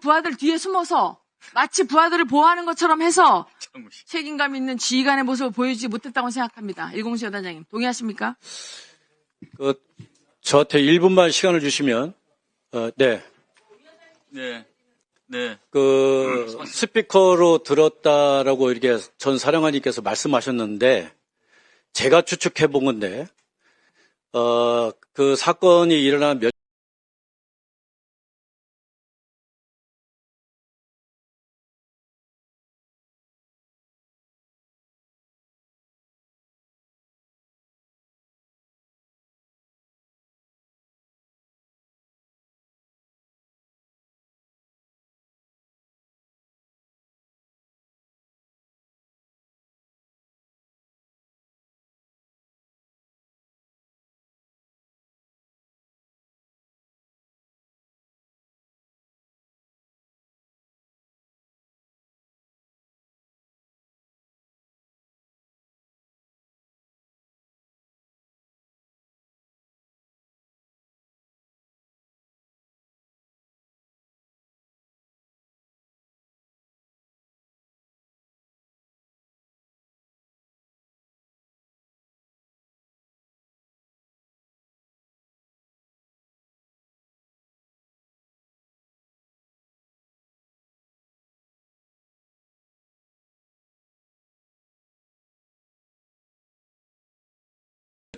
부하들 뒤에 숨어서 마치 부하들을 보호하는 것처럼 해서 참, 책임감 있는 지휘관의 모습을 보여주지 못했다고 생각합니다. 일공수 여단장님 동의하십니까? 그, 저한테 1분만 시간을 주시면, 어, 네. 네, 네, 그, 스피커로 들었다라고 이렇게 전 사령관님께서 말씀하셨는데, 제가 추측해 본 건데, 어, 그 사건이 일어난 몇,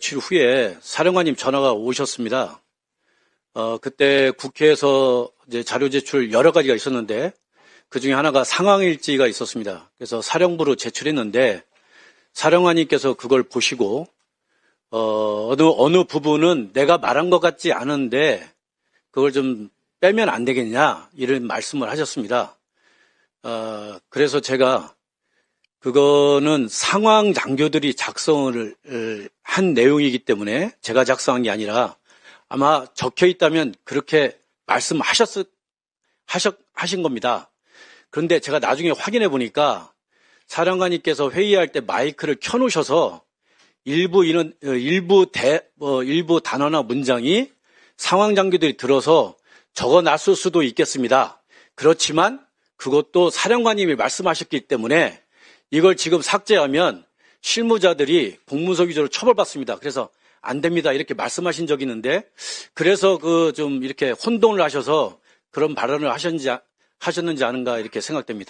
며칠 후에 사령관님 전화가 오셨습니다. 어, 그때 국회에서 자료 제출 여러 가지가 있었는데 그 중에 하나가 상황일지가 있었습니다. 그래서 사령부로 제출했는데 사령관님께서 그걸 보시고 어, 어느, 어느 부분은 내가 말한 것 같지 않은데 그걸 좀 빼면 안 되겠냐 이런 말씀을 하셨습니다. 어, 그래서 제가 그거는 상황 장교들이 작성을 을, 한 내용이기 때문에 제가 작성한 게 아니라 아마 적혀 있다면 그렇게 말씀하셨 하셨 하신 겁니다. 그런데 제가 나중에 확인해 보니까 사령관님께서 회의할 때 마이크를 켜놓으셔서 일부 이는 어, 일부 대 어, 일부 단어나 문장이 상황 장교들이 들어서 적어 놨을 수도 있겠습니다. 그렇지만 그것도 사령관님이 말씀하셨기 때문에 이걸 지금 삭제하면 실무자들이 공문서 위조로 처벌받습니다. 그래서 안 됩니다. 이렇게 말씀하신 적이 있는데 그래서 그 좀 이렇게 혼동을 하셔서 그런 발언을 하셨는지, 하셨는지 아는가 이렇게 생각됩니다.